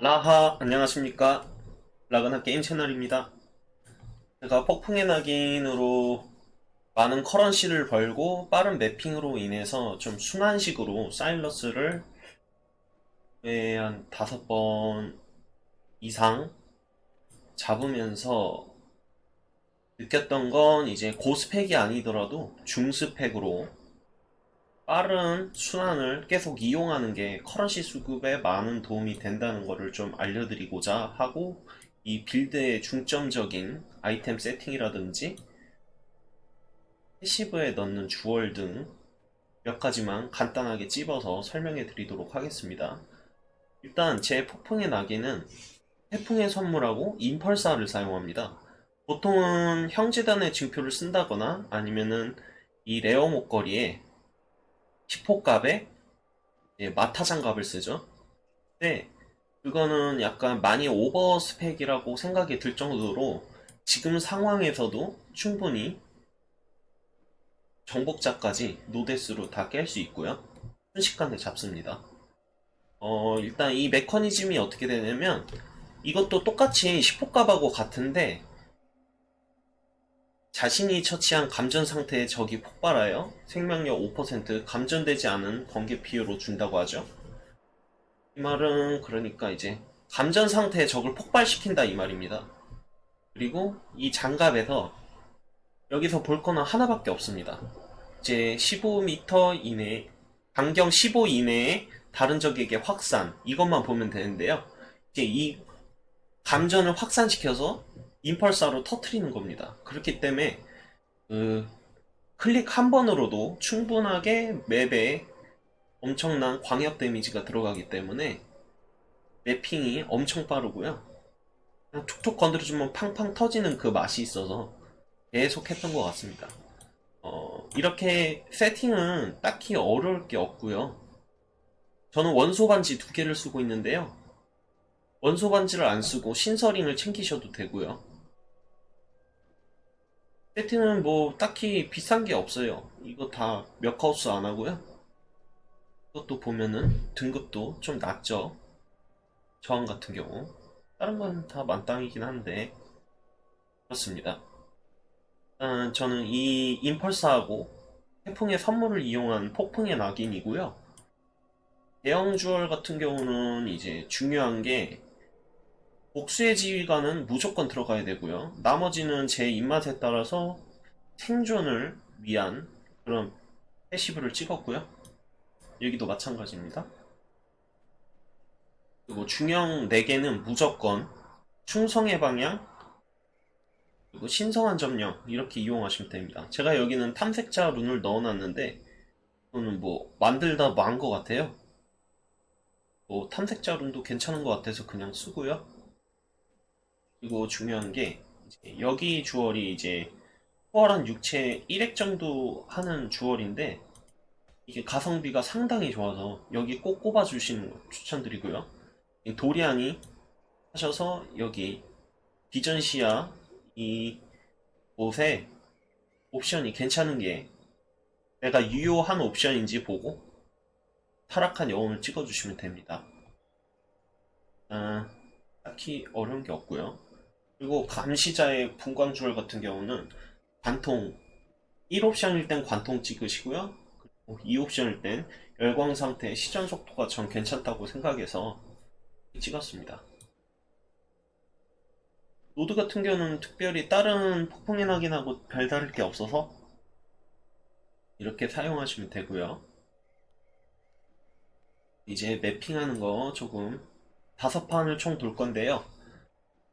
라하 안녕하십니까? 라그나 게임 채널입니다. 제가 폭풍의 낙인으로 많은 커런시를 벌고 빠른 매핑으로 인해서 좀 순환식으로 사일러스를 매한 다섯 번 이상 잡으면서 느꼈던 건 이제 고스펙이 아니더라도 중스펙으로 빠른 순환을 계속 이용하는 게 커런시 수급에 많은 도움이 된다는 것을 좀 알려드리고자 하고 이 빌드의 중점적인 아이템 세팅이라든지 패시브에 넣는 주얼 등 몇 가지만 간단하게 찝어서 설명해 드리도록 하겠습니다. 일단 제 폭풍의 낙인은 태풍의 선물하고 임펄사를 사용합니다. 보통은 형제단의 징표를 쓴다거나 아니면은 이 레어 목걸이에 10호값에 마타 장갑을 쓰죠. 근데 그거는 약간 많이 오버 스펙이라고 생각이 들 정도로 지금 상황에서도 충분히 정복자까지 노데스로 다 깰 수 있고요. 순식간에 잡습니다. 어, 일단 이 메커니즘이 어떻게 되냐면 이것도 똑같이 10호값하고 같은데 자신이 처치한 감전 상태의 적이 폭발하여 생명력 5% 감전되지 않은 번개 피해로 준다고 하죠. 이 말은 그러니까 이제 감전 상태의 적을 폭발시킨다 이 말입니다. 그리고 이 장갑에서 여기서 볼 거는 하나밖에 없습니다. 이제 15m 이내, 반경 15 이내에 다른 적에게 확산 이것만 보면 되는데요. 이제 이 감전을 확산시켜서 임펄사로 터트리는 겁니다. 그렇기 때문에 그 클릭 한 번으로도 충분하게 맵에 엄청난 광역 데미지가 들어가기 때문에 매핑이 엄청 빠르고요. 그냥 툭툭 건드려주면 팡팡 터지는 그 맛이 있어서 계속 했던 것 같습니다. 어, 이렇게 세팅은 딱히 어려울 게 없고요. 저는 원소 반지 두 개를 쓰고 있는데요. 원소 반지를 안 쓰고 신서링을 챙기셔도 되고요. 세팅은 뭐 딱히 비싼 게 없어요. 이거 다 몇 카우스 안 하고요. 이것도 보면은 등급도 좀 낮죠. 저항 같은 경우. 다른 건 다 만땅이긴 한데 그렇습니다. 일단 저는 이 임펄스하고 태풍의 선물을 이용한 폭풍의 낙인이고요. 대형 주얼 같은 경우는 이제 중요한 게 복수의 지휘관은 무조건 들어가야 되고요. 나머지는 제 입맛에 따라서 생존을 위한 그런 패시브를 찍었고요. 여기도 마찬가지입니다. 그리고 중형 4개는 무조건 충성의 방향, 그리고 신성한 점령 이렇게 이용하시면 됩니다. 제가 여기는 탐색자 룬을 넣어놨는데 이거는 뭐 만들다 망 것 같아요. 뭐 탐색자 룬도 괜찮은 것 같아서 그냥 쓰고요. 그리고 중요한 게 여기 주얼이 이제 포괄한 육체 1액 정도 하는 주얼인데 이게 가성비가 상당히 좋아서 여기 꼭 꼽아 주시는 거 추천드리고요. 이 도리안이 하셔서 여기 비전시야 이 옷에 옵션이 괜찮은 게 내가 유효한 옵션인지 보고 타락한 영혼을 찍어주시면 됩니다. 아, 딱히 어려운 게 없고요. 그리고 감시자의 분광주얼 같은 경우는 관통 1옵션일 땐 관통 찍으시고요. 그리고 2옵션일 땐 열광 상태 시전 속도가 전 괜찮다고 생각해서 찍었습니다. 노드 같은 경우는 특별히 다른 폭풍의 낙인하고 별다를 게 없어서 이렇게 사용하시면 되고요. 이제 매핑하는 거 조금 다섯 판을 총 돌 건데요.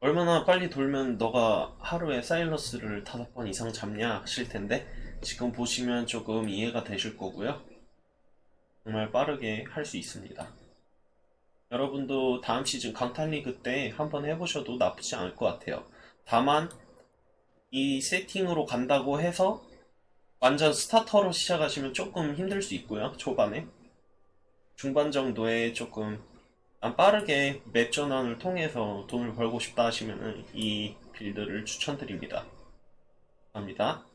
얼마나 빨리 돌면 너가 하루에 사일러스를 다섯 번 이상 잡냐 하실 텐데 지금 보시면 조금 이해가 되실 거고요. 정말 빠르게 할 수 있습니다. 여러분도 다음 시즌 강탈리그 때 한번 해보셔도 나쁘지 않을 것 같아요. 다만 이 세팅으로 간다고 해서 완전 스타터로 시작하시면 조금 힘들 수 있고요. 초반에 중반 정도에 조금 난 빠르게 맵 전환을 통해서 돈을 벌고 싶다 하시면은 이 빌드를 추천드립니다. 감사합니다.